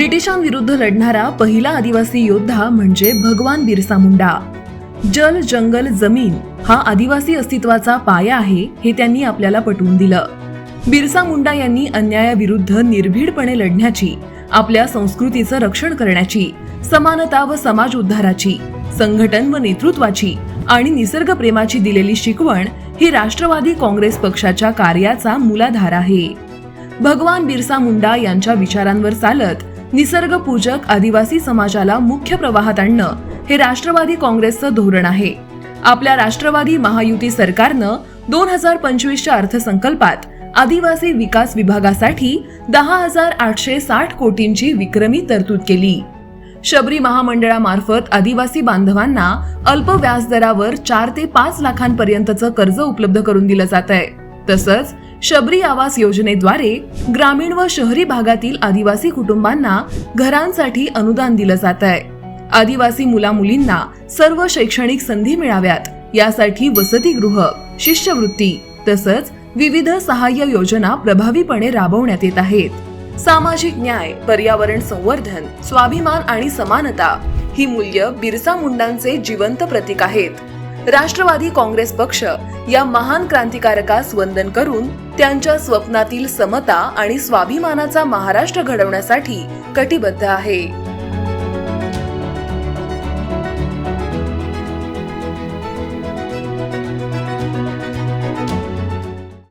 ब्रिटिशांविरुद्ध लढणारा पहिला आदिवासी योद्धा म्हणजे भगवान बिरसा मुंडा. जल जंगल जमीन हा आदिवासी अस्तित्वाचा पाया आहे हे त्यांनी आपल्याला पटवून दिलं. बिरसा मुंडा यांनी अन्यायाविरुद्ध निर्भीडपणे लढण्याची आपल्या संस्कृतीचं रक्षण करण्याची समानता व समाज उद्धाराची संघटन व नेतृत्वाची आणि निसर्गप्रेमाची दिलेली शिकवण ही राष्ट्रवादी काँग्रेस पक्षाच्या कार्याचा मूलाधार आहे. भगवान बिरसा मुंडा यांच्या विचारांवर चालत निसर्गपूजक आदिवासी समाजाला मुख्य प्रवाहात आणणं हे राष्ट्रवादी काँग्रेसचं धोरण आहे. आपल्या राष्ट्रवादी महायुती सरकारनं दोन हजार पंचवीसच्या अर्थसंकल्पात आदिवासी विकास विभागासाठी दहा हजार आठशे साठ कोटींची विक्रमी तरतूद केली. शबरी महामंडळामार्फत आदिवासी बांधवांना अल्प व्याजदरावर चार ते पाच लाखांपर्यंतचं कर्ज उपलब्ध करून दिलं जात आहे तसंच शबरी आवास योजनेद्वारे ग्रामीण व शहरी भागातील आदिवासी कुटुंबांना घरांसाठी अनुदान दिलं जात आहे. आदिवासी मुला मुलींना सर्व शैक्षणिक संधी मिळाव्यात यासाठी वसतिगृह शिष्यवृत्ती तसंच विविध सहाय्य योजना प्रभावीपणे राबवण्यात येत आहेत. सामाजिक न्याय पर्यावरण संवर्धन स्वाभिमान आणि समानता ही मूल्य बिरसा मुंडांचे जिवंत प्रतीक आहेत. राष्ट्रवादी काँग्रेस पक्ष या महान क्रांतिकारकास वंदन करून त्यांच्या स्वप्नातील समता आणि स्वाभिमानाचा महाराष्ट्र घडवण्यासाठी कटिबद्ध आहे.